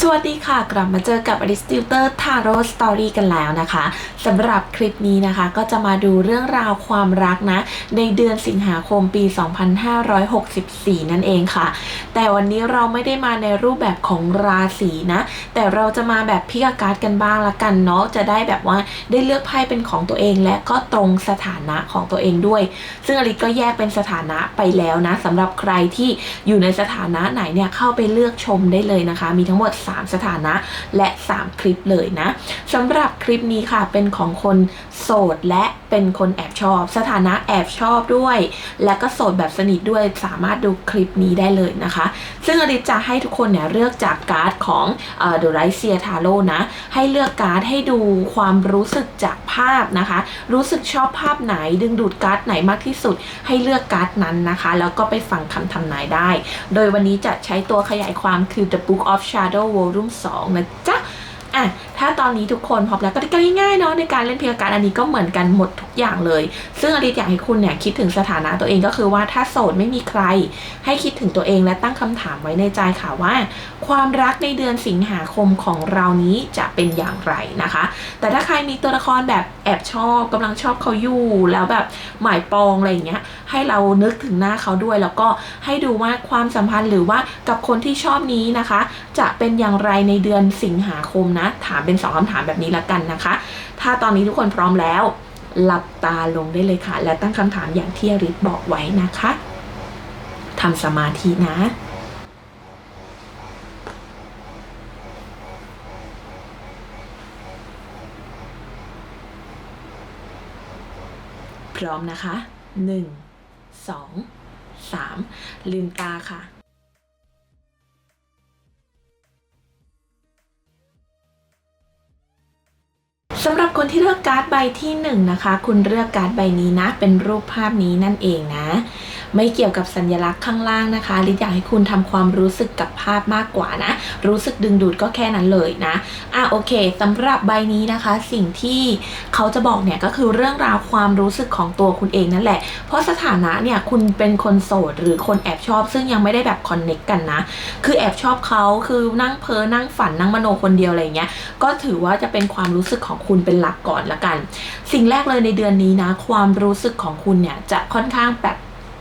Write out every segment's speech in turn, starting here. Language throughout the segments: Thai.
สวัสดีค่ะ กลับมาเจอกับ a r i s t i l t e r Tarot Story กันแล้วนะคะสำหรับคลิปนี้นะคะก็จะมาดูเรื่องราวความรักนะ ในเดือนสิงหาคมปี 2564 นั่นเองค่ะ แต่วันนี้เราไม่ได้มาในรูปแบบของราศีนะ แต่เราจะมาแบบพิกาการ์ดกันบ้างละกันเนาะจะได้แบบว่าได้เลือกไพ่เป็นของตัวเองและก็ตรงสถานะของตัวเองด้วย ซึ่งอลิซก็แยกเป็นสถานะไปแล้วนะสำหรับใครที่อยู่ในสถานะไหนเนี่ยเข้าไปเลือกชมได้เลยนะคะ มีทั้งหมด3 สถานะและ 3 คลิปเลยนะสำหรับคลิปนี้ค่ะเป็นของคนโสดและเป็นคนแอบชอบ สถานะแอบชอบด้วย และก็โสดแบบสนิทด้วยสามารถดูคลิปนี้ได้เลยนะคะ ซึ่งอลิซจะให้ทุกคนเนี่ยเลือกจากการ์ดของเดอะไรเซียทาโร่นะ ให้เลือกการ์ดให้ดูความรู้สึกจาก ภาพนะคะ รู้สึกชอบภาพไหนดึงดูดการ์ดไหนมากที่สุดให้เลือกการ์ดนั้นนะคะ แล้วก็ไปฟังคำทำนายได้ โดยวันนี้จะใช้ตัวขยายความคือ The Book of Shadow Volume 2 นะจ๊ะอะถ้าตอนนี้ทุกคนพร้อมแล้วก็ง่ายๆเนาะในการเล่นเพียงการอันนี้ก็เหมือนกันหมดทุกอย่างเลย ซึ่งอลิซอยากให้คุณเนี่ยคิดถึงสถานะตัวเองก็คือว่าถ้าโสดไม่มีใคร ให้คิดถึงตัวเองและตั้งคำถามไว้ในใจค่ะว่า ความรักในเดือนสิงหาคมของเรานี้จะเป็นอย่างไรนะคะ แต่ถ้าใครมีตัวละครแบบแอบชอบกำลังชอบเขาอยู่แล้วแบบหมายปองอะไรอย่างเงี้ยให้เรานึกถึงหน้าเขาด้วยแล้วก็ให้ดูว่าความสัมพันธ์หรือว่ากับคนที่ชอบนี้นะคะ จะเป็นอย่างไรในเดือนสิงหาคมนะถามเป็นสองคำถามแบบนี้ละกันนะคะ ถ้าตอนนี้ทุกคนพร้อมแล้ว หลับตาลงได้เลยค่ะ และตั้งคำถามอย่างที่ริศบอกไว้นะคะทำสมาธินะพร้อมนะคะหนึ่งสองสามลืมตาค่ะ สำหรับคนที่เลือกการ์ดใบที่1นงนะคะ คุณเลือกการ์ดใบนี้นะ เป็นรูปภาพนี้นั่นเองนะ ไม่เกี่ยวกับสัญลักษณ์ข้างล่างนะคะลิศอยากให้คุณทำความรู้สึกกับภาพมากกว่านะ รู้สึกดึงดูดก็แค่นั้นเลยนะอะโอเคสำหรับใบนี้นะคะ สิ่งที่เขาจะบอกเนี่ยก็คือเรื่องราวความรู้สึกของตัวคุณเองนั่นแหละ เพราะสถานะเนี่ยคุณเป็นคนโสด หรือคนแอบชอบ ซึ่งยังไม่ได้แบบคอนเน็กกันนะ คือแอบชอบเขาคือนั่งเพ้อนั่งฝันนั่งมโนคนเดียวอะไรเงี้ยก็ถือว่าจะเป็นความรู้สึกของคุณเป็นหลักก่อนละกัน สิ่งแรกเลยในเดือนนี้นะ ความรู้สึกของคุณเนี่ยจะค่อนข้างแบบ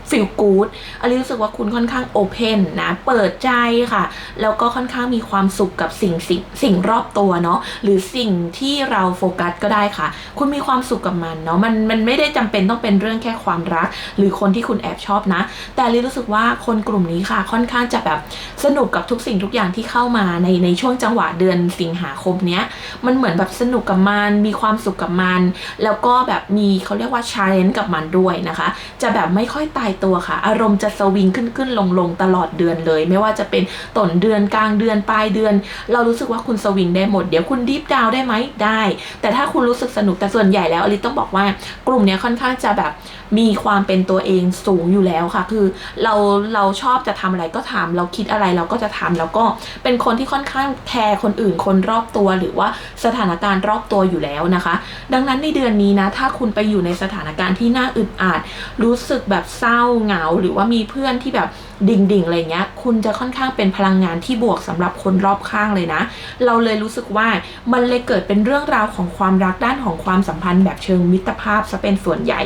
ฟีลกู๊ดอลิรู้สึกว่าคุณค่อนข้างโอเพนนะ เปิดใจค่ะ แล้วก็ค่อนข้างมีความสุขกับสิ่งสิ่งสิ่งรอบตัวเนาะหรือสิ่งที่เราโฟกัสก็ได้ค่ะ คุณมีความสุขกับมันเนาะมันมันไม่ได้จำเป็นต้องเป็นเรื่องแค่ความรัก หรือคนที่คุณแอบชอบนะ แต่อลิรู้สึกว่าคนกลุ่มนี้ค่ะ ค่อนข้างจะแบบสนุกกับทุกสิ่งทุกอย่างที่เข้ามาในในช่วงจังหวะเดือนสิงหาคมเนี้ยมันเหมือนแบบสนุกกับมันมีความสุขกับมัน แล้วก็แบบมีเขาเรียกว่าชาเลนจ์กับมันด้วยนะคะ จะแบบไม่ค่อยตายตัวค่ะ อารมณ์จะสวิงขึ้นขึ้นลงลงตลอดเดือนเลย ไม่ว่าจะเป็นต้นเดือนกลางเดือนปลายเดือน เรารู้สึกว่าคุณสวิงได้หมดเดี๋ยวคุณดีฟดาวได้ไหมได้ แต่ถ้าคุณรู้สึกสนุกแต่ส่วนใหญ่แล้วอลิต้องบอกว่ากลุ่มเนี้ยค่อนข้างจะแบบมีความเป็นตัวเองสูงอยู่แล้วค่ะ คือเราเราชอบจะทำอะไรก็ทำเราคิดอะไรเราก็จะทำแล้วก็เป็นคนที่ค่อนข้างแคร์คนอื่นคนรอบตัวหรือว่าสถานการณ์รอบตัวอยู่แล้วนะคะ ดังนั้นในเดือนนี้นะถ้าคุณไปอยู่ในสถานการณ์ที่น่าอึดอัดรู้สึกแบบเศร้าเหงาหรือว่ามีเพื่อนที่แบบดิ่งๆอะไรเงี้ย คุณจะค่อนข้างเป็นพลังงานที่บวกสำหรับคนรอบข้างเลยนะ เราเลยรู้สึกว่ามันเลยเกิดเป็นเรื่องราวของความรักด้านของความสัมพันธ์แบบเชิงมิตรภาพซะเป็นส่วนใหญ่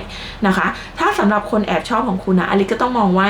นะคะ ถ้าสำหรับคนแอบชอบของคุณนะอลิก็ต้องมองว่า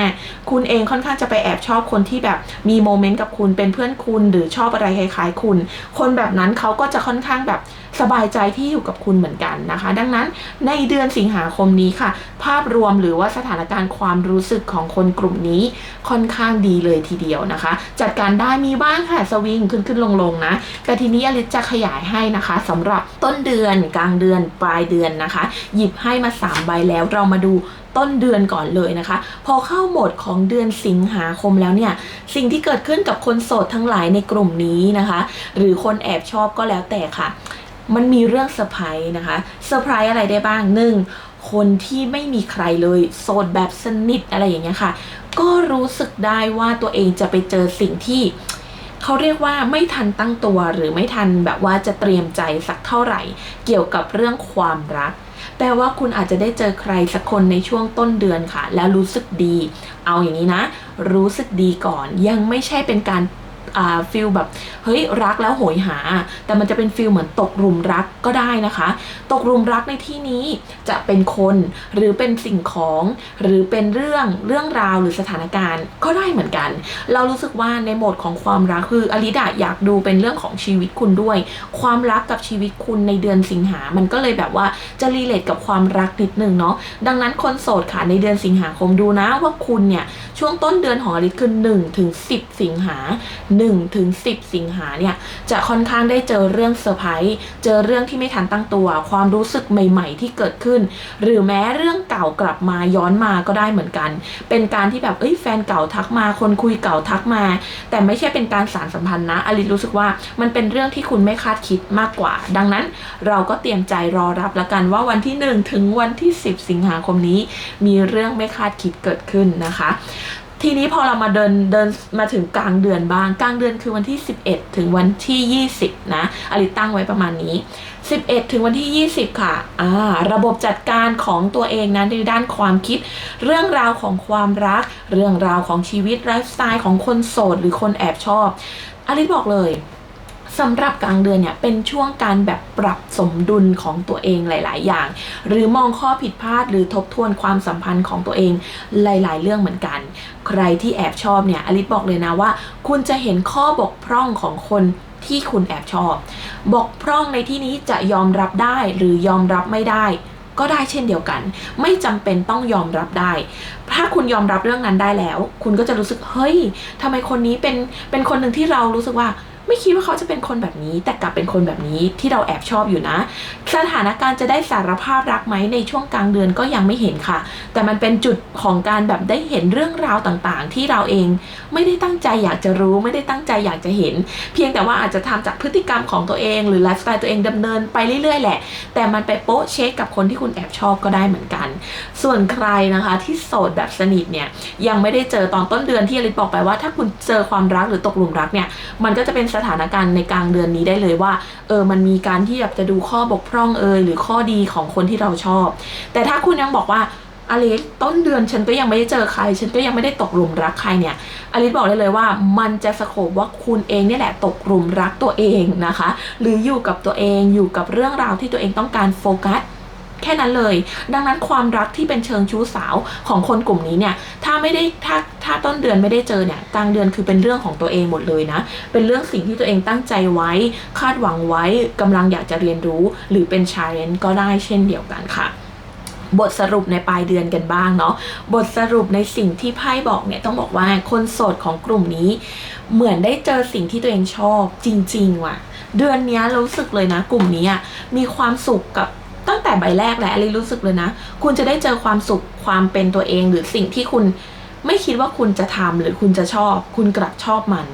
คุณเองค่อนข้างจะไปแอบชอบคนที่แบบมีโมเมนต์กับคุณเป็นเพื่อนคุณหรือชอบอะไรคล้ายๆคุณ คนแบบนั้นเขาก็จะค่อนข้างแบบ สบายใจที่อยู่กับคุณเหมือนกันนะคะ ดังนั้นในเดือนสิงหาคมนี้ค่ะ ภาพรวมหรือว่าสถานการณ์ความรู้สึกของคนกลุ่มนี้ค่อนข้างดีเลยทีเดียวนะคะ จัดการได้มีบ้างค่ะสวิงขึ้นขึ้นลงลงๆนะแต่ทีนี้อลิซจะขยายให้นะคะสำหรับต้นเดือนกลางเดือนปลายเดือนนะคะ หยิบให้มา3ใบแล้วเรามาดูต้นเดือนก่อนเลยนะคะ พอเข้าโหมดของเดือนสิงหาคมแล้วเนี่ย สิ่งที่เกิดขึ้นกับคนโสดทั้งหลายในกลุ่มนี้นะคะ หรือคนแอบชอบก็แล้วแต่ค่ะ มันมีเรื่องเซอร์ไพรส์นะคะเซอร์ไพรส์อะไรได้บ้างหนึ่งคนที่ไม่มีใครเลยโสดแบบสนิทอะไรอย่างเงี้ยค่ะ ก็รู้สึกได้ว่าตัวเองจะไปเจอสิ่งที่เขาเรียกว่าไม่ทันตั้งตัวหรือไม่ทันแบบว่าจะเตรียมใจสักเท่าไหร่ เกี่ยวกับเรื่องความรัก แปลว่าคุณอาจจะได้เจอใครสักคนในช่วงต้นเดือนค่ะ แล้วรู้สึกดี เอาอย่างนี้นะ รู้สึกดีก่อนยังไม่ใช่เป็นการ ฟิลแบบเฮ้ยรักแล้วโหยหา แต่มันจะเป็นฟิลเหมือนตกหลุมรักก็ได้นะคะ ตกหลุมรักในที่นี้จะเป็นคนหรือเป็นสิ่งของหรือเป็นเรื่องเรื่องราวหรือสถานการณ์ก็ได้เหมือนกัน เรารู้สึกว่าในโหมดของความรักคืออลิดาอยากดูเป็นเรื่องของชีวิตคุณด้วย ความรักกับชีวิตคุณในเดือนสิงหา มันก็เลยแบบว่าจะรีเลทกับความรักนิดนึงเนาะดังนั้นคนโสดค่ะในเดือนสิงหาคมดูนะว่าคุณเนี่ยช่วงต้นเดือนของอลิศคือ1ถึง10 สิงหา1ถึง10 สิงหาเนี่ยจะค่อนข้างได้เจอเรื่องเซอร์ไพรส์เจอเรื่องที่ไม่ทันตั้งตัว ความรู้สึกใหม่ ๆ ที่เกิดขึ้น หรือแม้เรื่องเก่ากลับมาย้อนมาก็ได้เหมือนกัน เป็นการที่แบบเอ้ยแฟนเก่าทักมา คนคุยเก่าทักมา แต่ไม่ใช่เป็นการสารสัมพันธ์นะอลิรู้สึกว่ามันเป็นเรื่องที่คุณไม่คาดคิดมากกว่า ดังนั้นเราก็เตรียมใจรอรับแล้วกันว่าวันที่ 1 ถึงวันที่ 10 สิงหาคมนี้ มีเรื่องไม่คาดคิดเกิดขึ้นนะคะ ทีนี้พอเรามาเดินเดินมาถึงกลางเดือนบ้าง กลางเดือนคือวันที่ 11 ถึงวันที่ 20 นะอลิตั้งไว้ประมาณนี้ 11 ถึงวันที่ 20 ค่ะอ่าระบบจัดการของตัวเองนะในด้านความคิด เรื่องราวของความรัก เรื่องราวของชีวิตไลฟ์สไตล์ของคนโสดหรือคนแอบชอบอลิบอกเลย สำหรับกลางเดือนเนี่ยเป็นช่วงการแบบปรับสมดุลของตัวเองหลาย ๆ อย่าง หรือมองข้อผิดพลาดหรือทบทวนความสัมพันธ์ของตัวเองหลาย ๆ เรื่องเหมือนกัน ใครที่แอบชอบเนี่ยอลิสบอกเลยนะว่า คุณจะเห็นข้อบกพร่องของคนที่คุณแอบชอบ บกพร่องในที่นี้จะยอมรับได้หรือยอมรับไม่ได้ ก็ได้เช่นเดียวกัน ไม่จำเป็นต้องยอมรับได้ ถ้าคุณยอมรับเรื่องนั้นได้แล้ว คุณก็จะรู้สึกเฮ้ยทำไมคนนี้เป็นเป็นคนหนึ่งที่เรารู้สึกว่า ไม่คิดว่าเขาจะเป็นคนแบบนี้ แต่กลับเป็นคนแบบนี้ที่เราแอบชอบอยู่นะ สถานการณ์จะได้สารภาพรักไหมในช่วงกลางเดือนก็ยังไม่เห็นค่ะ แต่มันเป็นจุดของการแบบได้เห็นเรื่องราวต่างๆ ที่เราเองไม่ได้ตั้งใจอยากจะรู้ ไม่ได้ตั้งใจอยากจะเห็น เพียงแต่ว่าอาจจะทำจากพฤติกรรมของตัวเองหรือไลฟ์สไตล์ตัวเองดำเนินไปเรื่อยๆแหละ แต่มันไปโป๊ะเช็คกับคนที่คุณแอบชอบก็ได้เหมือนกัน ส่วนใครนะคะที่โสดแบบสนิทเนี่ยยังไม่ได้เจอตอนต้นเดือนที่อลิศบอกไปว่า ถ้าคุณเจอความรักหรือตกหลุมรักเนี่ยมันก็จะเป็นสถานการณ์ในกลางเดือนนี้ได้เลยว่า เออ มันมีการที่แบบจะดูข้อบกพร่องเอยหรือข้อดีของคนที่เราชอบ แต่ถ้าคุณยังบอกว่าอลิสต้นเดือนฉันก็ยังไม่ได้เจอใคร ฉันก็ยังไม่ได้ตกหลุมรักใครเนี่ยอลิสบอกได้เลยว่ามันจะสโคบว่าคุณเองเนี่ยแหละตกหลุมรักตัวเองนะคะ หรืออยู่กับตัวเองอยู่กับเรื่องราวที่ตัวเองต้องการโฟกัส แค่นั้นเลย ดังนั้นความรักที่เป็นเชิงชู้สาวของคนกลุ่มนี้เนี่ย ถ้าไม่ได้ถ้าถ้าต้นเดือนไม่ได้เจอเนี่ยกลางเดือนคือเป็นเรื่องของตัวเองหมดเลยนะ เป็นเรื่องสิ่งที่ตัวเองตั้งใจไว้ คาดหวังไว้กำลังอยากจะเรียนรู้ หรือเป็นชาเลนจ์ก็ได้เช่นเดียวกันค่ะบทสรุปในปลายเดือนกันบ้างเนาะ บทสรุปในสิ่งที่ไพ่บอกเนี่ยต้องบอกว่าคนโสดของกลุ่มนี้ เหมือนได้เจอสิ่งที่ตัวเองชอบจริง ๆ ว่ะ เดือนนี้รู้สึกเลยนะ กลุ่มนี้อะมีความสุขกับ ตั้งแต่ใบแรกแหละอะไรรู้สึกเลยนะ คุณจะได้เจอความสุขความเป็นตัวเองหรือสิ่งที่คุณไม่คิดว่าคุณจะทำหรือคุณจะชอบ คุณกลับชอบมัน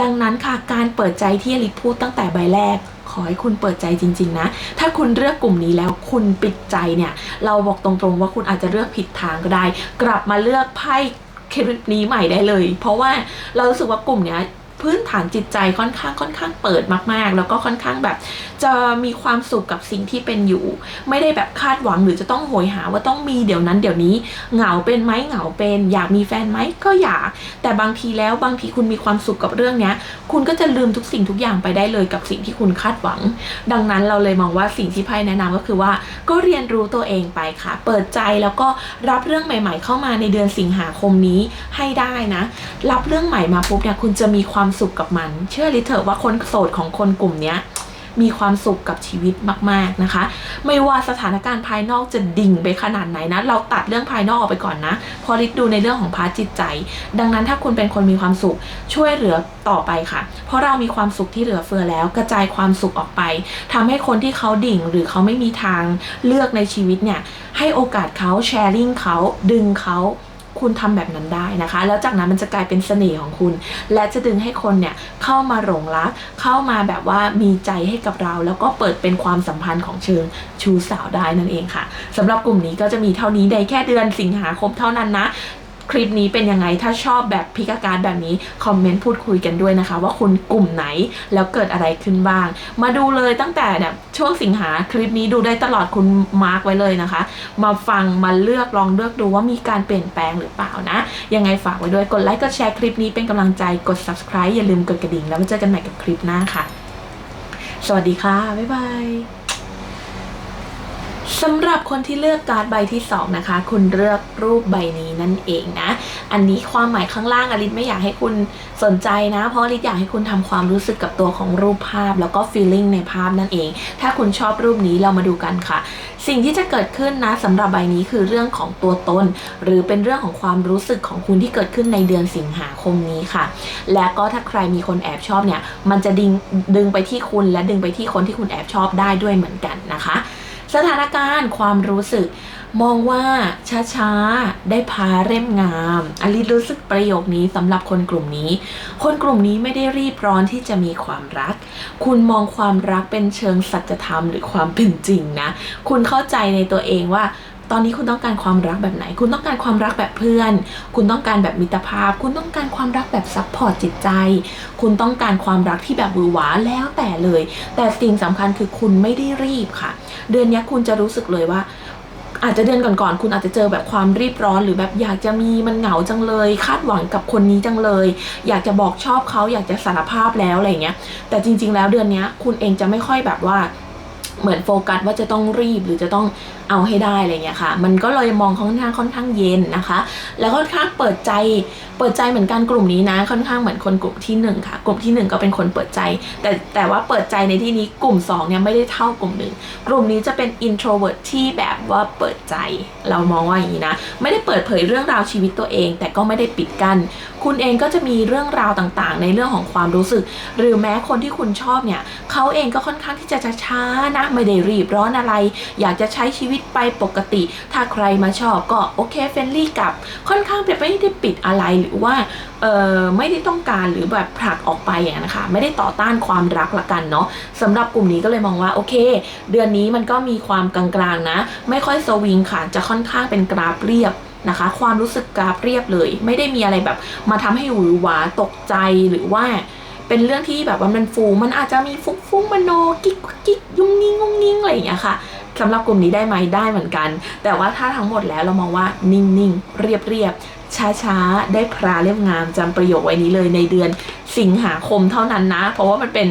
ดังนั้นค่ะการเปิดใจที่อลิพูดตั้งแต่ใบแรก ขอให้คุณเปิดใจจริง ๆ นะ ถ้าคุณเลือกกลุ่มนี้แล้วคุณปิดใจเนี่ย เราบอกตรงๆว่าคุณอาจจะเลือกผิดทางก็ได้ กลับมาเลือกไพ่คลิปนี้ใหม่ได้เลย เพราะว่าเรารู้สึกว่ากลุ่มเนี้ย พื้นฐานจิตใจค่อนข้างค่อนข้างเปิดมาก ๆ แล้วก็ค่อนข้างแบบ จะมีความสุขกับสิ่งที่เป็นอยู่ ไม่ได้แบบคาดหวังหรือจะต้องโหยหาว่าต้องมีเดี๋ยวนั้นเดี๋ยวนี้เหงาเป็นไหมเหงาเป็น อยากมีแฟนไหมก็อยาก แต่บางทีแล้วบางทีคุณมีความสุขกับเรื่องเนี้ย คุณก็จะลืมทุกสิ่งทุกอย่างไปได้เลยกับสิ่งที่คุณคาดหวัง ดังนั้นเราเลยมองว่าสิ่งที่ไพ่แนะนำก็คือว่าก็เรียนรู้ตัวเองไปค่ะ เปิดใจแล้วก็รับเรื่องใหม่ ๆ เข้ามาในเดือนสิงหาคมนี้ให้ได้นะ รับเรื่องใหม่มาปุ๊บเนี่ยคุณจะมีความสุขกับมัน เชื่อลิเถอะว่าคนโสดของคนกลุ่มเนี้ยมีความสุขกับชีวิตมาก ๆนะคะ ไม่ว่าสถานการณ์ภายนอกจะดิ่งไปขนาดไหนนะ เราตัดเรื่องภายนอกออกไปก่อนนะพอริดดูในเรื่องของพาร์ทจิตใจ ดังนั้นถ้าคุณเป็นคนมีความสุขช่วยเหลือต่อไปค่ะ เพราะเรามีความสุขที่เหลือเฟือแล้ว กระจายความสุขออกไปทำให้คนที่เขาดิ่งหรือเขาไม่มีทางเลือกในชีวิตเนี่ยให้โอกาสเขาแชร์ลิงเขาดึงเขา คุณทำแบบนั้นได้นะคะ แล้วจากนั้นมันจะกลายเป็นเสน่ห์ของคุณ และจะดึงให้คนเนี่ยเข้ามาหลงรัก เข้ามาแบบว่ามีใจให้กับเรา แล้วก็เปิดเป็นความสัมพันธ์ของเชิงชูสาวได้นั่นเองค่ะสำหรับกลุ่มนี้ก็จะมีเท่านี้ในแค่เดือนสิงหาคมเท่านั้นนะ คลิปนี้เป็นยังไงถ้าชอบแบบพิกาการแบบนี้คอมเมนต์พูดคุยกันด้วยนะคะ ว่าคุณกลุ่มไหนแล้วเกิดอะไรขึ้นบ้าง มาดูเลยตั้งแต่เนี่ยช่วงสิงหาคลิปนี้ดูได้ตลอดคุณมาร์กไว้เลยนะคะ มาฟังมาเลือกลองเลือกดูว่ามีการเปลี่ยนแปลงหรือเปล่านะ ยังไงฝากไว้ด้วยกดไลค์กดแชร์คลิปนี้เป็นกำลังใจกด subscribe อย่าลืมกดกระดิ่งแล้วมาเจอกันใหม่กับคลิปหน้าค่ะ สวัสดีค่ะบ๊ายบาย สำหรับคนที่เลือกการ์ดใบที่ 2 นะคะ คุณเลือกรูปใบนี้นั่นเองนะ อันนี้ความหมายข้างล่างอลิศไม่อยากให้คุณสนใจนะ เพราะอลิศอยากให้คุณทำความรู้สึกกับตัวของรูปภาพ แล้วก็ feeling ในภาพนั่นเอง ถ้าคุณชอบรูปนี้เรามาดูกันค่ะ สิ่งที่จะเกิดขึ้นนะสำหรับใบนี้คือเรื่องของตัวตน หรือเป็นเรื่องของความรู้สึกของคุณที่เกิดขึ้นในเดือนสิงหาคมนี้ค่ะ และก็ถ้าใครมีคนแอบชอบเนี่ย มันจะดึงดึงไปที่คุณและดึงไปที่คนที่คุณแอบชอบได้ด้วยเหมือนกันนะคะ สถานการณ์ความรู้สึก มองว่าช้าๆ ได้พาเร่มงามอลิรู้สึกประโยคนี้สำหรับคนกลุ่มนี้ คนกลุ่มนี้ไม่ได้รีบร้อนที่จะมีความรัก คุณมองความรักเป็นเชิงสัจธรรมหรือความเป็นจริงนะ คุณเข้าใจในตัวเองว่า ตอนนี้คุณต้องการความรักแบบไหน คุณต้องการความรักแบบเพื่อน คุณต้องการแบบมิตรภาพ คุณต้องการความรักแบบซัพพอร์ตจิตใจ คุณต้องการความรักที่แบบหวือหวาแล้วแต่เลย แต่สิ่งสำคัญคือคุณไม่ได้รีบค่ะ เดือนนี้คุณจะรู้สึกเลยว่าอาจจะเดือนก่อนๆคุณอาจจะเจอแบบความรีบร้อนหรือแบบอยากจะมีมันเหงาจังเลย คาดหวังกับคนนี้จังเลย อยากจะบอกชอบเขาอยากจะสารภาพแล้วอะไรเงี้ย แต่จริง ๆ แล้วเดือนนี้คุณเองจะไม่ค่อยแบบว่าเหมือนโฟกัสว่าจะต้องรีบหรือจะต้องเอาให้ได้อะไรเงี้ยค่ะ มันก็เลยมองค่อนข้างค่อนข้างเย็นนะคะ แล้วค่อนข้างเปิดใจ เปิดใจเหมือนกันกลุ่มนี้นะ ค่อนข้างเหมือนคนกลุ่มที่หนึ่งค่ะ กลุ่มที่หนึ่งก็เป็นคนเปิดใจ แต่แต่ว่าเปิดใจในที่นี้กลุ่มสองเนี่ยไม่ได้เท่ากลุ่มหนึ่งกลุ่มนี้จะเป็น introvert ที่แบบว่าเปิดใจ เรามองว่าอย่างนี้นะ ไม่ได้เปิดเผยเรื่องราวชีวิตตัวเอง แต่ก็ไม่ได้ปิดกัน้น คุณเองก็จะมีเรื่องราวต่างๆ ในเรื่องของความรู้สึก หรือแม้คนที่คุณชอบเนี่ยเขาเองก็ค่อนข้างที่จะช้าๆนะไม่ได้รีบร้อนอะไร อยากจะใช้ชีวิตไปปกติ ถ้าใครมาชอบก็โอเคเฟรนลี่กับค่อนข้างแบบไม่ได้ปิดอะไรหรือว่าเออไม่ได้ต้องการหรือแบบผลักออกไปอย่างนะคะ ไม่ได้ต่อต้านความรักละกันเนาะสำหรับกลุ่มนี้ก็เลยมองว่าโอเค เดือนนี้มันก็มีความกลางๆนะ ไม่ค่อยสวิงค่ะจะค่อนข้างเป็นกราฟเรียบนะคะ ความรู้สึกกราฟเรียบเลย ไม่ได้มีอะไรแบบ มาทำให้หวือหวาตกใจหรือว่าเป็นเรื่องที่แบบว่ามันฟู มันอาจจะมีฟุ้งฟุ้งมโนกิ๊กกิ๊กยุ่งงิ้งงุ้งงิ้งอะไรอย่างเงี้ยค่ะ สำหรับกลุ่มนี้ได้ไหมได้เหมือนกัน แต่ว่าถ้าทั้งหมดแล้วเรามองว่านิ่งๆ เรียบๆช้าๆ ได้พราเล่มงามจำประโยคไว้นี้เลยในเดือนสิงหาคมเท่านั้นนะ เพราะว่ามันเป็น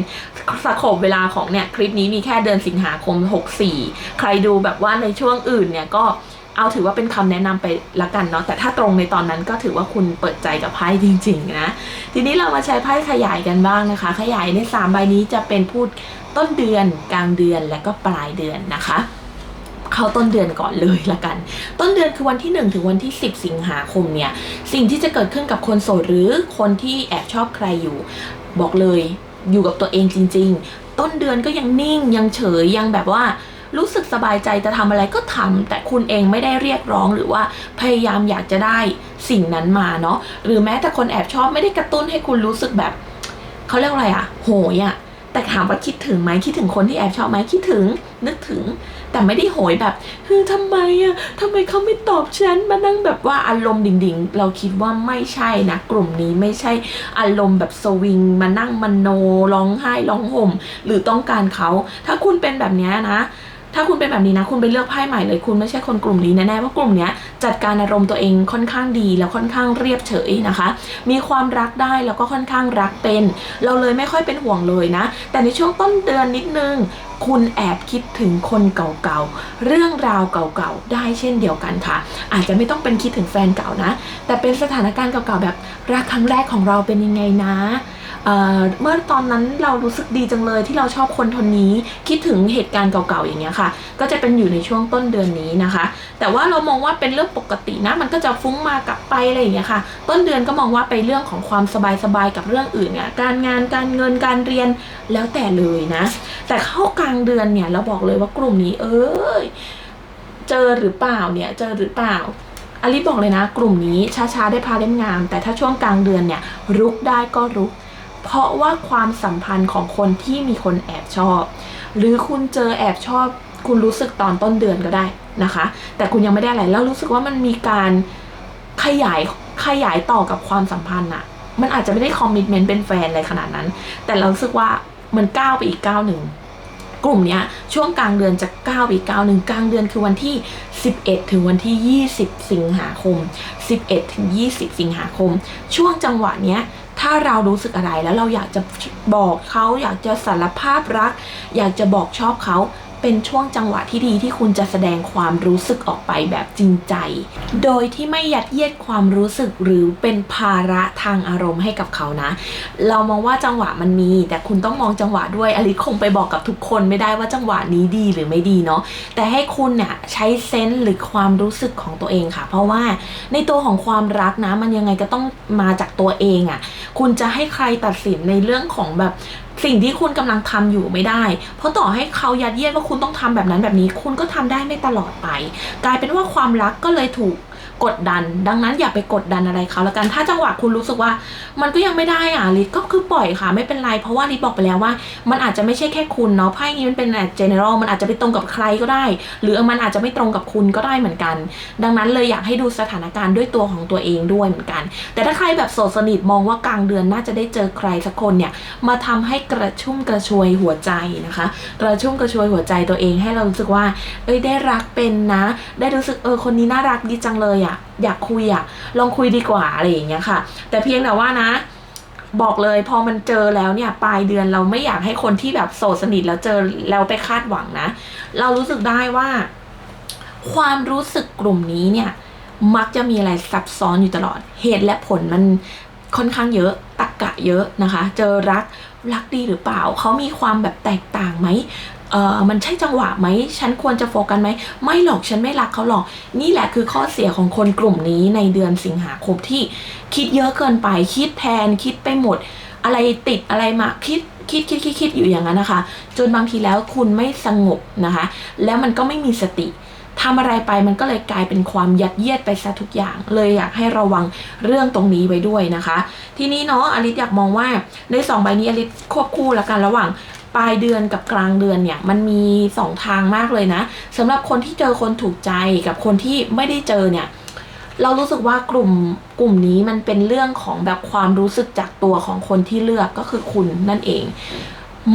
สโคปเวลาของเนี่ยคลิปนี้มีแค่เดือนสิงหาคม 64 ใครดูแบบว่าในช่วงอื่นเนี่ยก็เอาถือว่าเป็นคำแนะนำไปละกันเนาะแต่ถ้าตรงในตอนนั้นก็ถือว่าคุณเปิดใจกับไพ่จริง ๆ นะ ทีนี้เรามาใช้ไพ่ขยายกันบ้างนะคะ ขยายใน3ใบนี้จะเป็นพูด ต้นเดือนกลางเดือนและก็ปลายเดือนนะคะ เข้าต้นเดือนก่อนเลยละกัน ต้นเดือนคือวันที่ 1 ถึงวันที่ 10 สิงหาคมเนี่ย สิ่งที่จะเกิดขึ้นกับคนโสดหรือคนที่แอบชอบใครอยู่ บอกเลยอยู่กับตัวเองจริง ๆ ต้นเดือนก็ยังนิ่งยังเฉยยังแบบว่ารู้สึกสบายใจจะทำอะไรก็ทำแต่คุณเองไม่ได้เรียกร้องหรือว่าพยายามอยากจะได้สิ่งนั้นมาเนาะหรือแม้แต่คนแอบชอบไม่ได้กระตุ้นให้คุณรู้สึกแบบเขาเรียกอะไรอะโหยอะ แต่ถามว่าคิดถึงไหมคิดถึงคนที่แอบชอบไหมคิดถึงนึกถึง แต่ไม่ได้โหยแบบเฮ้ยทำไมอะทำไมเขาไม่ตอบฉันมานั่งแบบว่าอารมณ์ดิ่งๆ เราคิดว่าไม่ใช่นะ กลุ่มนี้ไม่ใช่อารมณ์แบบสวิงมานั่งมันโนร้องไห้ร้องห่ม หรือต้องการเขา ถ้าคุณเป็นแบบนี้นะ ถ้าคุณเป็นแบบนี้นะ คุณไปเลือกไพ่ใหม่เลย คุณไม่ใช่คนกลุ่มนี้แน่ๆเพราะกลุ่มเนี้ยจัดการอารมณ์ตัวเองค่อนข้างดีแล้วค่อนข้างเรียบเฉยนะคะ มีความรักได้แล้วก็ค่อนข้างรักเป็น เราเลยไม่ค่อยเป็นห่วงเลยนะ แต่ในช่วงต้นเดือนนิดนึงคุณแอบคิดถึงคนเก่าๆ เรื่องราวเก่าๆ ได้เช่นเดียวกันค่ะ อาจจะไม่ต้องเป็นคิดถึงแฟนเก่านะ แต่เป็นสถานการณ์เก่าๆ แบบรักครั้งแรกของเราเป็นยังไงนะ เมื่อตอนนั้นเรารู้สึกดีจังเลยที่เราชอบคนคนนี้คิดถึงเหตุการณ์เก่าๆอย่างเงี้ยค่ะ ก็จะเป็นอยู่ในช่วงต้นเดือนนี้นะคะ แต่ว่าเรามองว่าเป็นเรื่องปกตินะ มันก็จะฟุ้งมากลับไปอะไรอย่างเงี้ยค่ะ ต้นเดือนก็มองว่าไปเรื่องของความสบายๆกับเรื่องอื่นเนี่ยการงานการเงินการเรียนแล้วแต่เลยนะ แต่เข้ากลางเดือนเนี่ยเราบอกเลยว่ากลุ่มนี้ เอ้ยเจอหรือเปล่าเนี่ยเจอหรือเปล่าอลิบอกเลยนะ กลุ่มนี้ช้าๆได้พาเล่มงามแต่ถ้าช่วงกลางเดือนเนี่ยรุกได้ก็รุก เพราะว่าความสัมพันธ์ของคนที่มีคนแอบชอบ หรือคุณเจอแอบชอบ คุณรู้สึกตอนต้นเดือนก็ได้นะคะ แต่คุณยังไม่ได้อะไรแล้วรู้สึกว่ามันมีการขยายขยายต่อกับความสัมพันธ์อะมันอาจจะไม่ได้คอมมิชเมนต์เป็นแฟนอะไรขนาดนั้น แต่เราสึกว่ามันก้าวไปอีกก้าวหนึ่งกลุ่มเนี้ยช่วงกลางเดือนจะก้าวไปอีกก้าวหนึ่งกลางเดือนคือวันที่ 11 ถึงวันที่ 20 สิงหาคม 11 ถึง 20 สิงหาคม ช่วงจังหวะเนี้ย ถ้าเรารู้สึกอะไรแล้วเราอยากจะบอกเขาอยากจะสารภาพรัก อยากจะบอกชอบเขา เป็นช่วงจังหวะที่ดีที่คุณจะแสดงความรู้สึกออกไปแบบจริงใจ โดยที่ไม่ยัดเยียดความรู้สึกหรือเป็นภาระทางอารมณ์ให้กับเขานะ เรามองว่าจังหวะมันมี แต่คุณต้องมองจังหวะด้วยอลิคงไปบอกกับทุกคนไม่ได้ว่าจังหวะนี้ดีหรือไม่ดีเนาะแต่ให้คุณเนี่ยใช้เซนส์หรือความรู้สึกของตัวเองค่ะ เพราะว่าในตัวของความรักนะ มันยังไงก็ต้องมาจากตัวเองอะ่ะ คุณจะให้ใครตัดสินในเรื่องของแบบสิ่งที่คุณกำลังทำอยู่ไม่ได้ เพราะต่อให้เขายัดเยียดว่าคุณต้องทำแบบนั้นแบบนี้ คุณก็ทำได้ไม่ตลอดไป กลายเป็นว่าความรักก็เลยถูก กดดัน ดังนั้นอย่าไปกดดันอะไรเขาแล้วกัน ถ้าจังหวะคุณรู้สึกว่า มันก็ยังไม่ได้อะลิศก็คือปล่อยค่ะ ไม่เป็นไร เพราะว่าลิศบอกไปแล้วว่า มันอาจจะไม่ใช่แค่คุณเนาะไพ่นี้มันเป็นแบบ general มันอาจจะไปตรงกับใครก็ได้ หรือมันอาจจะไม่ตรงกับคุณก็ได้เหมือนกัน ดังนั้นเลยอยากให้ดูสถานการณ์ด้วยตัวของตัวเองด้วยเหมือนกัน แต่ถ้าใครแบบโสดสนิทมองว่ากลางเดือนน่าจะได้เจอใครสักคนเนี่ยมาทำให้กระชุ่มกระชวยหัวใจนะคะ กระชุ่มกระชวยหัวใจตัวเองให้เรารู้สึกว่า เอ้ยได้รักเป็นนะ ได้รู้สึกเออคนนี้น่ารักดีจังเลยอะอยากคุยอะ่ะลองคุยดีกว่าอะไรอย่างเงี้ยค่ะ แต่เพียงแต่ว่านะ บอกเลยพอมันเจอแล้วเนี่ยปลายเดือนเราไม่อยากให้คนที่แบบโสดสนิทแล้วเจอแล้วไปคาดหวังนะ เรารู้สึกได้ว่า ความรู้สึกกลุ่มนี้เนี่ย มักจะมีอะไรซับซ้อนอยู่ตลอดเหตุและผลมันค่อนข้างเยอะตักกะเยอะนะคะ เจอรักรักดีหรือเปล่า เขามีความแบบแตกต่างไหม เออมันใช่จังหวะไหมฉันควรจะโฟกัสไหมไม่หรอกฉันไม่รักเขาหรอก นี่แหละคือข้อเสียของคนกลุ่มนี้ในเดือนสิงหาคมที่คิดเยอะเกินไป คิดแทนคิดไปหมด อะไรติดอะไรมาคิดคิดคิดคิดคิดอยู่อย่างนั้นนะคะ จนบางทีแล้วคุณไม่สงบนะคะ แล้วมันก็ไม่มีสติทำอะไรไปมันก็เลยกลายเป็นความยัดเยียดไปซะทุกอย่าง เลยอยากให้ระวังเรื่องตรงนี้ไว้ด้วยนะคะ ทีนี้เนาะอลิสอยากมองว่าในสองใบนี้อลิสควบคู่ละกันระหว่าง ปลายเดือนกับกลางเดือนเนี่ยมันมีสองทางมากเลยนะสำหรับคนที่เจอคนถูกใจกับคนที่ไม่ได้เจอเนี่ยเรารู้สึกว่ากลุ่มกลุ่มนี้มันเป็นเรื่องของแบบความรู้สึกจากตัวของคนที่เลือกก็คือคุณนั่นเอง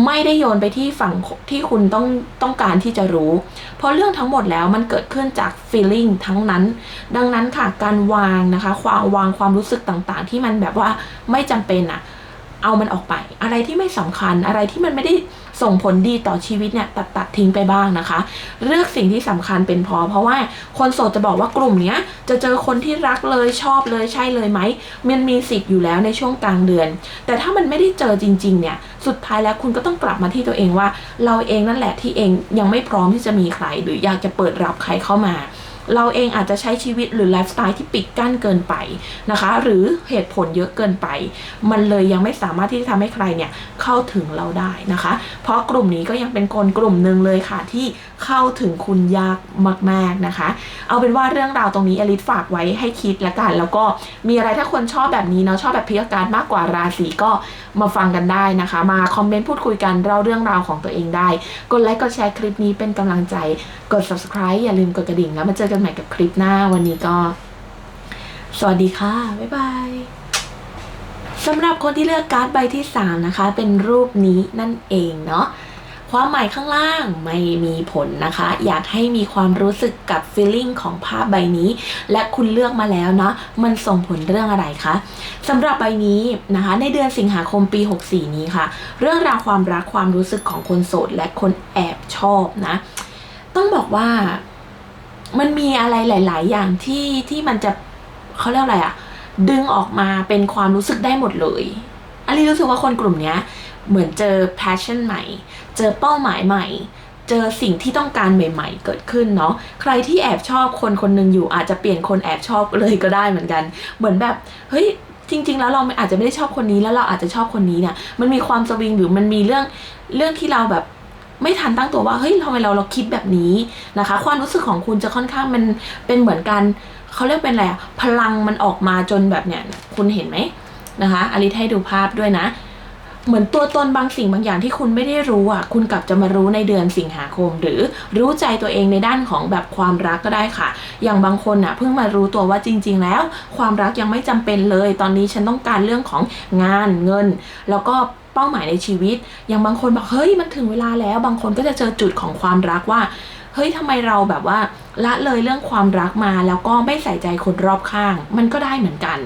ไม่ได้โยนไปที่ฝั่งที่คุณต้องต้องการที่จะรู้ เพราะเรื่องทั้งหมดแล้วมันเกิดขึ้นจาก feeling ทั้งนั้น ดังนั้นค่ะการวางนะคะ ความวางความรู้สึกต่างๆ ที่มันแบบว่าไม่จำเป็นอะ เอามันออกไป อะไรที่ไม่สำคัญอะไรที่มันไม่ได้ส่งผลดีต่อชีวิตเนี่ยตัดตัดทิ้งไปบ้างนะคะ เลือกสิ่งที่สำคัญเป็นพอ เพราะว่าคนโสดจะบอกว่ากลุ่มเนี้ยจะเจอคนที่รักเลยชอบเลยใช่เลยไหมมันมีสิทธิ์อยู่แล้วในช่วงกลางเดือน แต่ถ้ามันไม่ได้เจอจริงๆเนี่ยสุดท้ายแล้วคุณก็ต้องกลับมาที่ตัวเองว่า เราเองนั่นแหละที่เองยังไม่พร้อมที่จะมีใคร หรืออยากจะเปิดรับใครเข้ามา เราเองอาจจะใช้ชีวิตหรือไลฟ์สไตล์ที่ปิดกั้นเกินไปนะคะ หรือเหตุผลเยอะเกินไป มันเลยยังไม่สามารถที่จะทำให้ใครเนี่ยเข้าถึงเราได้นะคะ เพราะกลุ่มนี้ก็ยังเป็นคนกลุ่มหนึ่งเลยค่ะที่เข้าถึงคุณยากมาก ๆนะคะ เอาเป็นว่าเรื่องราวตรงนี้อลิสฝากไว้ให้คิดละกัน แล้วก็มีอะไรถ้าคนชอบแบบนี้เนาะชอบแบบพิจารมากกว่าราศีก็มาฟังกันได้นะคะ มาคอมเมนต์พูดคุยกันเล่าเรื่องราวของตัวเองได้ กดไลค์กดแชร์คลิปนี้เป็นกำลังใจกด subscribe อย่าลืมกดกระดิ่งแล้วมาเจอกันใหม่กับคลิปหน้าวันนี้ก็ สวัสดีค่ะ บ๊ายบายสำหรับคนที่เลือกการ์ดใบที่ 3 นะคะ เป็นรูปนี้นั่นเองเนาะความหมายข้างล่างไม่มีผลนะคะ อยากให้มีความรู้สึกกับ feeling ของภาพใบนี้ และคุณเลือกมาแล้วเนาะมันส่งผลเรื่องอะไรคะสำหรับใบนี้นะคะ ในเดือนสิงหาคมปี 64 นี้ค่ะ เรื่องราวความรักความรู้สึกของคนโสดและคนแอบชอบนะ ต้องบอกว่า มันมีอะไรหลาย ๆ อย่างที่ที่มันจะเขาเรียกอะไรอะดึงออกมาเป็นความรู้สึกได้หมดเลยอันนี้รู้สึกว่าคนกลุ่มเนี้ยเหมือนเจอ passion ใหม่ เจอเป้าหมายใหม่ เจอสิ่งที่ต้องการใหม่ ๆ เกิดขึ้นเนาะใครที่แอบชอบคนคนหนึ่งอยู่อาจจะเปลี่ยนคนแอบชอบเลยก็ได้เหมือนกัน เหมือนแบบเฮ้ยจริง ๆ แล้วเราอาจจะไม่ได้ชอบคนนี้แล้วเราอาจจะชอบคนนี้เนี่ยมันมีความสวิงหรือมันมีเรื่องเรื่องที่เราแบบ ไม่ทันตั้งตัวว่าเฮ้ยทำไมเราเราคิดแบบนี้นะคะ ความรู้สึกของคุณจะค่อนข้างมันเป็นเหมือนกันเขาเรียกเป็นอะไรอะพลังมันออกมาจนแบบเนี้ยคุณเห็นไหมนะคะอลิทให้ดูภาพด้วยนะ เหมือนตัวตนบางสิ่งบางอย่างที่คุณไม่ได้รู้อะคุณกลับจะมารู้ในเดือนสิงหาคม หรือรู้ใจตัวเองในด้านของแบบความรักก็ได้ค่ะ อย่างบางคนอะเพิ่งมารู้ตัวว่าจริง ๆ แล้ว ความรักยังไม่จำเป็นเลย ตอนนี้ฉันต้องการเรื่องของงานเงิน แล้วก็เป้าหมายในชีวิต อย่างบางคนบอกเฮ้ยมันถึงเวลาแล้ว บางคนก็จะเจอจุดของความรักว่า เฮ้ยทำไมเราแบบว่าละเลยเรื่องความรักมาแล้วก็ไม่ใส่ใจคนรอบข้าง มันก็ได้เหมือนกัน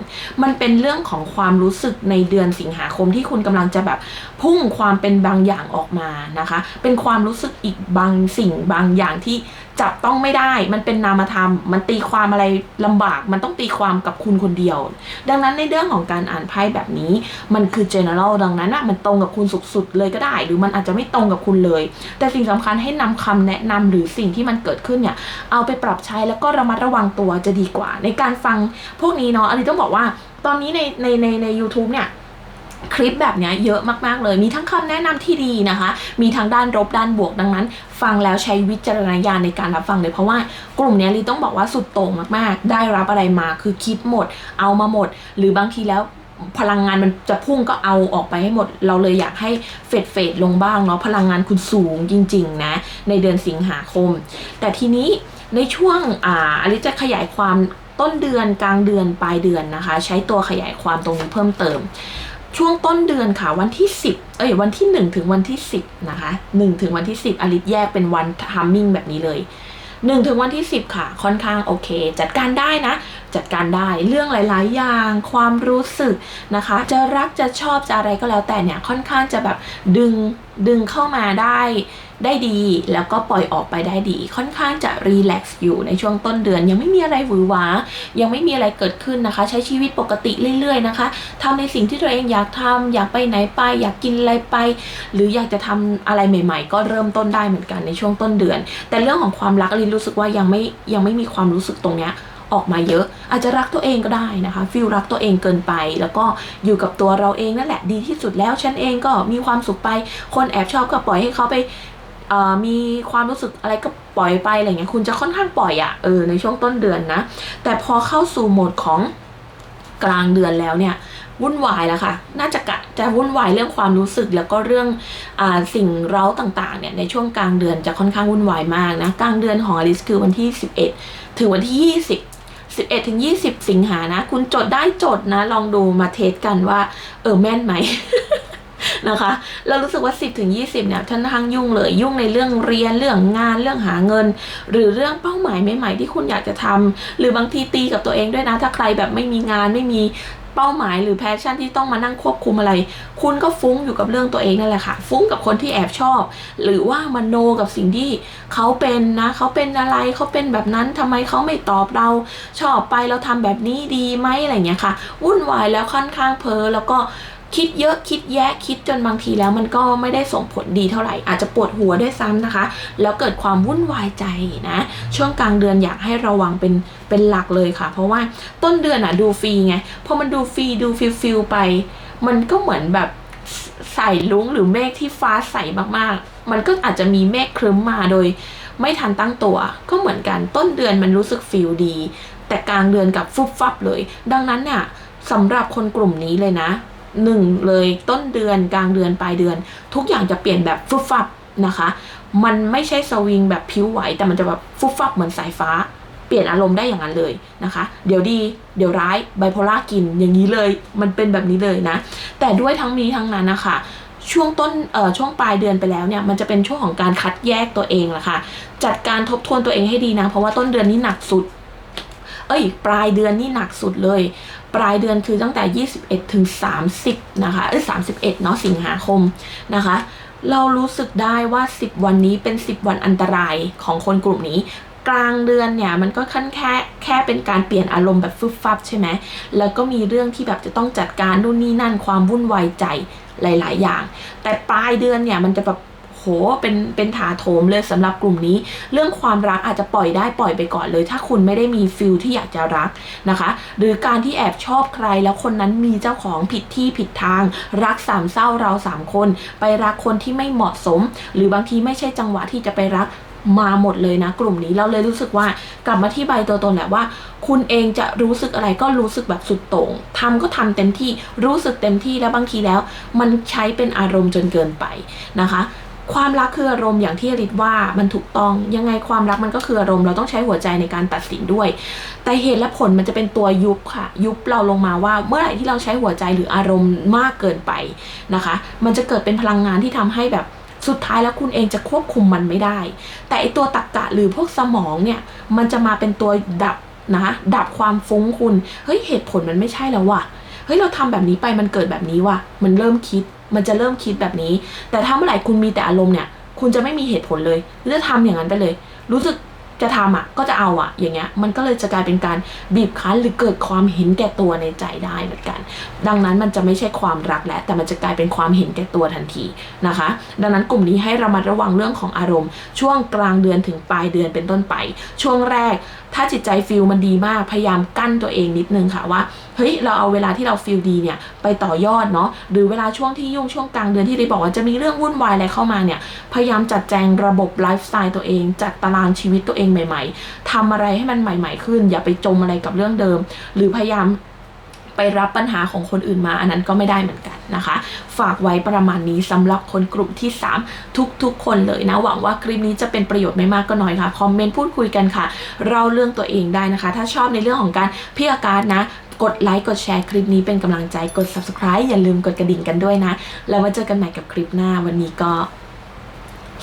มันเป็นเรื่องของความรู้สึกในเดือนสิงหาคมที่คุณกำลังจะแบบพุ่งความเป็นบางอย่างออกมานะคะ เป็นความรู้สึกอีกบางสิ่งบางอย่างที่จับต้องไม่ได้ มันเป็นนามธรรม มันตีความอะไรลำบาก มันต้องตีความกับคุณคนเดียว ดังนั้นในเรื่องของการอ่านไพ่แบบนี้ มันคือ general ดังนั้นอะมันตรงกับคุณสุดๆเลยก็ได้ หรือมันอาจจะไม่ตรงกับคุณเลย แต่สิ่งสำคัญให้นำคำแนะนำหรือสิ่งที่มันเกิดขึ้นเนี่ยเอาไปปรับใช้แล้วก็ระมัดระวังตัวจะดีกว่า ในการฟังพวกนี้เนาะอันนี้ต้องบอกว่าตอนนี้ในในในใน u t u b e เนี่ยคลิปแบบนี้เยอะมาก ๆ เลย มีทั้งคำแนะนำที่ดีนะคะ มีทั้งด้านลบด้านบวกดังนั้น ฟังแล้วใช้วิจารณญาณในการรับฟังเลยเพราะว่ากลุ่มนี้ลีต้องบอกว่าสุดโต่งมาก ๆ ได้รับอะไรมาคือคิดหมด เอามาหมด หรือบางทีแล้วพลังงานมันจะพุ่งก็เอาออกไปให้หมด เราเลยอยากให้เฟดเฟดลงบ้างเนาะพลังงานคุณสูงจริง ๆ นะ ในเดือนสิงหาคม แต่ทีนี้ ในช่วงอ่าอลิจะขยายความต้นเดือนกลางเดือนปลายเดือนนะคะ ใช้ตัวขยายความตรงนี้เพิ่มเติม ช่วงต้นเดือนค่ะวันที่ 10 เอ้ยวันที่ 1 ถึงวันที่ 10นะคะ1ถึงวันที่ 10 อลิสแยกเป็นวันทัมมิ่งแบบนี้เลย1ถึงวันที่ 10 ค่ะ ค่อนข้างโอเค จัดการได้นะ จัดการได้เรื่องหลาย ๆ อย่าง ความรู้สึกนะคะ จะรักจะชอบจะอะไรก็แล้วแต่เนี่ยค่อนข้างจะแบบดึงดึงเข้ามาได้ ได้ดี แล้วก็ปล่อยออกไปได้ดี ค่อนข้างจะรีแลกซ์อยู่ในช่วงต้นเดือน ยังไม่มีอะไรหวือหวา ยังไม่มีอะไรเกิดขึ้นนะคะ ใช้ชีวิตปกติเรื่อยๆนะคะทำในสิ่งที่ตัวเองอยากทำอยากไปไหนไป อยากกินอะไรไป หรืออยากจะทำอะไรใหม่ ๆ ก็เริ่มต้นได้เหมือนกันในช่วงต้นเดือน แต่เรื่องของความรักลินรู้สึกว่ายังไม่ยังไม่มีความรู้สึกตรงเนี้ยออกมาเยอะอาจจะรักตัวเองก็ได้นะคะฟิลรักตัวเองเกินไป แล้วก็อยู่กับตัวเราเองนั่นแหละดีที่สุดแล้วฉันเองก็มีความสุขไป คนแอบชอบก็ปล่อยให้เขาไป มีความรู้สึกอะไรก็ปล่อยไปอะไรเงี้ยคุณจะค่อนข้างปล่อยอะเออในช่วงต้นเดือนนะ แต่พอเข้าสู่โหมดของกลางเดือนแล้วเนี่ยวุ่นวายแล้วค่ะ น่าจะกะจะวุ่นวายเรื่องความรู้สึกแล้วก็เรื่องอาสิ่งเร้าต่างๆเนี่ยในช่วงกลางเดือนจะค่อนข้างวุ่นวายมากนะกลางเดือนของอลิสคือวันที่ 11 ถึงวันที่ 20 11ถึง20 สิงหานะ คุณจดได้จดนะ ลองดูมาเทสกันว่า เออแม่นไหม นะคะ เรารู้สึกว่า 10ถึง20เนี่ยท่านทางยุ่งเลยยุ่งในเรื่องเรียนเรื่องงานเรื่องหาเงิน หรือเรื่องเป้าหมายใหม่ๆที่คุณอยากจะทำหรือบางทีตีกับตัวเองด้วยนะ ถ้าใครแบบไม่มีงานไม่มีเป้าหมายหรือแพชชั่นที่ต้องมานั่งควบคุมอะไร คุณก็ฟุ้งอยู่กับเรื่องตัวเองนั่นแหละค่ะ ฟุ้งกับคนที่แอบชอบ หรือว่ามโนกับสิ่งที่เขาเป็นนะ เขาเป็นอะไรเขาเป็นแบบนั้นทำไมเขาไม่ตอบเราชอบไปเราทำแบบนี้ดีไหมอะไรอย่างเงี้ยค่ะ วุ่นวายแล้วค่อนข้างเพ้อแล้วก็ คิดเยอะคิดแยะคิดจนบางทีแล้วมันก็ไม่ได้ส่งผลดีเท่าไหร่ อาจจะปวดหัวด้วยซ้ำนะคะ แล้วเกิดความวุ่นวายใจนะช่วงกลางเดือนอยากให้ระวังเป็นเป็นหลักเลยค่ะ เพราะว่าต้นเดือนอะดูฟรีไงพอมันดูฟรีดูฟิลฟิลไป มันก็เหมือนแบบใส่ลุ้งหรือเมฆที่ฟ้าใสมากๆ มันก็อาจจะมีเมฆครึ้มมาโดย ไม่ทันตั้งตัว ก็เหมือนกันต้นเดือนมันรู้สึกฟิลดี แต่กลางเดือนกับฟุบฟับเลย ดังนั้นเนี่ยสำหรับคนกลุ่มนี้เลยนะ หนึ่งเลยต้นเดือนกลางเดือนปลายเดือน ทุกอย่างจะเปลี่ยนแบบฟุบฟับนะคะ มันไม่ใช่สวิงแบบผิวไหว แต่มันจะแบบฟุบฟับเหมือนสายฟ้า เปลี่ยนอารมณ์ได้อย่างนั้นเลยนะคะ เดี๋ยวดี เดี๋ยวร้ายไบโพล่ากินอย่างนี้เลย มันเป็นแบบนี้เลยนะ แต่ด้วยทั้งนี้ทั้งนั้นนะคะช่วงต้นเอ่อช่วงปลายเดือนไปแล้วเนี่ยมันจะเป็นช่วงของการคัดแยกตัวเองแหละค่ะ จัดการทบทวนตัวเองให้ดีนะ เพราะว่าต้นเดือนนี้หนักสุด อ้ย ปลายเดือนนี่หนักสุดเลย ปลายเดือนคือตั้งแต่ 21 ถึง 30 นะคะ เอ้ย31 เนาะสิงหาคมนะคะเรารู้สึกได้ว่า 10 วันนี้เป็น 10 วันอันตรายของคนกลุ่มนี้ กลางเดือนเนี่ยมันก็ขั้นแค่แค่เป็นการเปลี่ยนอารมณ์แบบฟึบฟับใช่ไหมแล้วก็มีเรื่องที่แบบจะต้องจัดการนู่นนี่นั่นความวุ่นวายใจหลาย ๆ อย่าง แต่ปลายเดือนเนี่ยมันจะแบบ โหเป็นเป็นถาโถมเลยสำหรับกลุ่มนี้ เรื่องความรักอาจจะปล่อยได้ปล่อยไปก่อนเลย ถ้าคุณไม่ได้มีฟิลที่อยากจะรักนะคะ หรือการที่แอบชอบใครแล้วคนนั้นมีเจ้าของผิดที่ผิดทาง รักสามเศร้าเราสามคน ไปรักคนที่ไม่เหมาะสม หรือบางทีไม่ใช่จังหวะที่จะไปรักมาหมดเลยนะกลุ่มนี้เราเลยรู้สึกว่ากลับมาที่ใบตัวตนแหละว่า คุณเองจะรู้สึกอะไรก็รู้สึกแบบสุดโต่งทำก็ทำเต็มที่รู้สึกเต็มที่แล้วบางทีแล้ว มันใช้เป็นอารมณ์จนเกินไปนะคะ ความรักคืออารมณ์อย่างที่ริดว่ามันถูกต้องยังไงความรักมันก็คืออารมณ์เราต้องใช้หัวใจในการตัดสินด้วย แต่เหตุและผลมันจะเป็นตัวยุบค่ะ ยุบเราลงมาว่าเมื่อไหร่ที่เราใช้หัวใจหรืออารมณ์มากเกินไปนะคะ มันจะเกิดเป็นพลังงานที่ทำให้แบบสุดท้ายแล้วคุณเองจะควบคุมมันไม่ได้ แต่ไอตัวตรกกะหรือพวกสมองเนี่ยมันจะมาเป็นตัวดับนะคะดับความฟุ้งคุณเฮ้ยเหตุผลมันไม่ใช่แล้วว่ะเฮ้ยเราทำแบบนี้ไปมันเกิดแบบนี้ว่ะมันเริ่มคิด มันจะเริ่มคิดแบบนี้ แต่ถ้าเมื่อไหร่คุณมีแต่อารมณ์เนี่ย คุณจะไม่มีเหตุผลเลยหรือจะทำอย่างนั้นไปเลย รู้สึกจะทำอะก็จะเอาอะ อย่างเงี้ย มันก็เลยจะกลายเป็นการบีบคั้นหรือเกิดความเห็นแก่ตัวในใจได้เหมือนกัน ดังนั้นมันจะไม่ใช่ความรักแล้วแต่มันจะกลายเป็นความเห็นแก่ตัวทันทีนะคะ ดังนั้นกลุ่มนี้ให้เรามาระวังเรื่องของอารมณ์ ช่วงกลางเดือนถึงปลายเดือนเป็นต้นไป ช่วงแรก ถ้าจิตใจฟิลมันดีมากพยายามกั้นตัวเองนิดนึงค่ะว่าเฮ้ยเราเอาเวลาที่เราฟิลดีเนี่ยไปต่อยอดเนาะหรือเวลาช่วงที่ยุ่งช่วงกลางเดือนที่ริบอกว่าจะมีเรื่องวุ่นวายอะไรเข้ามาเนี่ยพยายามจัดแจงระบบไลฟ์สไตล์ตัวเองจัดตารางชีวิตตัวเองใหม่ ๆทำอะไรให้มันใหม่ ๆ ขึ้น อย่าไปจมอะไรกับเรื่องเดิม หรือพยายามไปรับปัญหาของคนอื่นมาอันนั้นก็ไม่ได้เหมือนกันนะคะ ฝากไว้ประมาณนี้สำหรับคนกลุ่มที่ 3 ทุกๆ คนเลยนะ หวังว่าคลิปนี้จะเป็นประโยชน์ไม่มากก็น้อยค่ะ คอมเมนต์พูดคุยกันค่ะ เราเรื่องตัวเองได้นะคะ ถ้าชอบในเรื่องของการพิอาการนะ กดไลค์กดแชร์คลิปนี้เป็นกำลังใจกด subscribe อย่าลืมกดกระดิ่งกันด้วยนะ แล้วมาเจอกันใหม่กับคลิปหน้าวันนี้ก็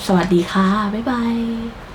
สวัสดีค่ะ บ๊ายบาย